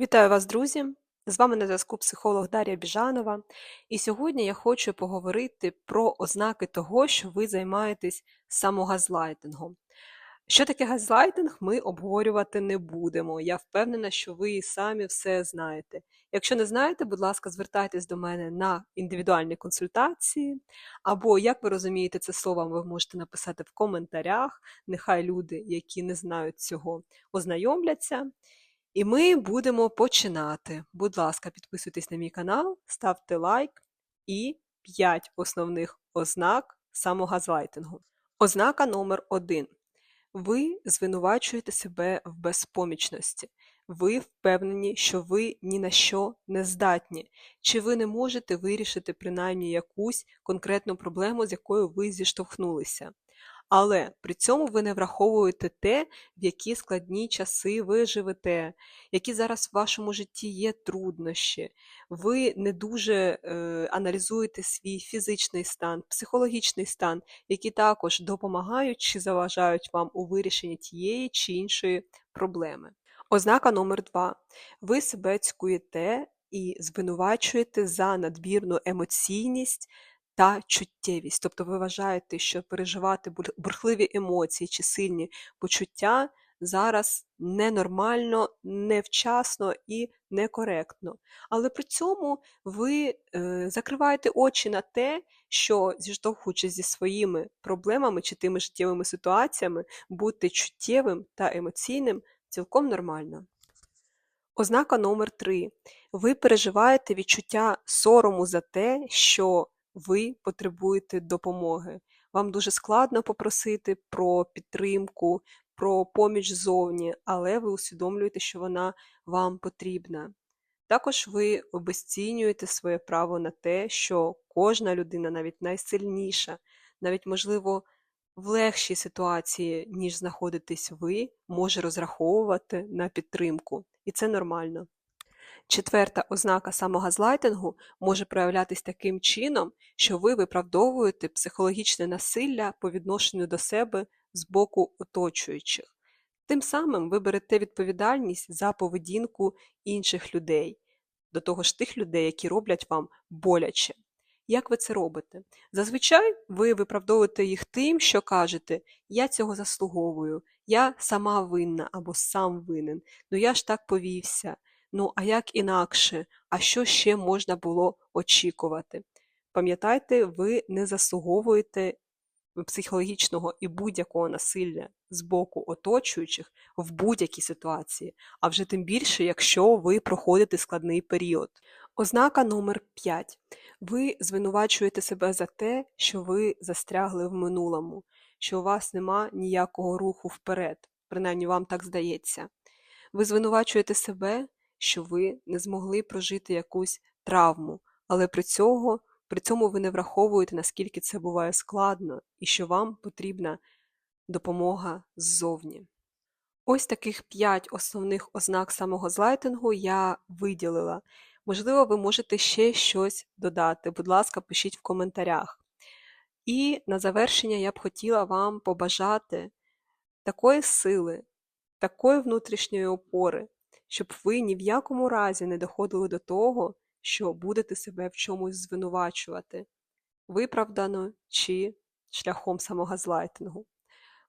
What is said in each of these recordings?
Вітаю вас, друзі! З вами на зв'язку психолог Дар'я Біжанова. І сьогодні я хочу поговорити про ознаки того, що ви займаєтесь самогазлайтингом. Що таке газлайтинг, ми обговорювати не будемо. Я впевнена, що ви і самі все знаєте. Якщо не знаєте, будь ласка, звертайтесь до мене на індивідуальні консультації, або, як ви розумієте, це слово ви можете написати в коментарях. Нехай люди, які не знають цього, ознайомляться. І ми будемо починати. Будь ласка, підписуйтесь на мій канал, ставте лайк і 5 основних ознак самогазлайтингу. Ознака номер 1. Ви звинувачуєте себе в безпомічності. Ви впевнені, що ви ні на що не здатні, чи ви не можете вирішити принаймні якусь конкретну проблему, з якою ви зіштовхнулися. Але при цьому ви не враховуєте те, в які складні часи ви живете, які зараз в вашому житті є труднощі. Ви не дуже е, аналізуєте свій фізичний стан, психологічний стан, які також допомагають чи заважають вам у вирішенні тієї чи іншої проблеми. Ознака номер два. Ви себе цькуєте і звинувачуєте за надмірну емоційність та чуттєвість. Тобто ви вважаєте, що переживати бурхливі емоції чи сильні почуття зараз ненормально, невчасно і некоректно. Але при цьому ви е, закриваєте очі на те, що, зіштовхуючись зі своїми проблемами чи тими життєвими ситуаціями, бути чуттєвим та емоційним цілком нормально. Ознака номер 3. Ви переживаєте відчуття сорому за те, що ви потребуєте допомоги. Вам дуже складно попросити про підтримку, про поміч ззовні, але ви усвідомлюєте, що вона вам потрібна. Також ви обесцінюєте своє право на те, що кожна людина, навіть найсильніша, навіть, можливо, в легшій ситуації, ніж знаходитесь ви, може розраховувати на підтримку. І це нормально. Четверта ознака самогазлайтингу може проявлятись таким чином, що ви виправдовуєте психологічне насилля по відношенню до себе з боку оточуючих. Тим самим ви берете відповідальність за поведінку інших людей, до того ж тих людей, які роблять вам боляче. Як ви це робите? Зазвичай ви виправдовуєте їх тим, що кажете, я цього заслуговую, я сама винна або сам винен, ну я ж так повівся. Ну, а як інакше, а що ще можна було очікувати? Пам'ятайте, ви не заслуговуєте психологічного і будь-якого насилля з боку оточуючих в будь-якій ситуації, а вже тим більше, якщо ви проходите складний період. Ознака номер 5. Ви звинувачуєте себе за те, що ви застрягли в минулому, що у вас нема ніякого руху вперед, принаймні вам так здається. Ви звинувачуєте себе, що ви не змогли прожити якусь травму, але при цього, при цьому ви не враховуєте, наскільки це буває складно і що вам потрібна допомога ззовні. Ось таких п'ять основних ознак самого злайтингу я виділила. Можливо, ви можете ще щось додати. Будь ласка, пишіть в коментарях. І на завершення я б хотіла вам побажати такої сили, такої внутрішньої опори, щоб ви ні в якому разі не доходили до того, що будете себе в чомусь звинувачувати, виправдано чи шляхом самогазлайтингу.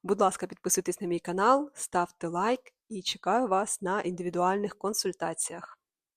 Будь ласка, підписуйтесь на мій канал, ставте лайк і чекаю вас на індивідуальних консультаціях.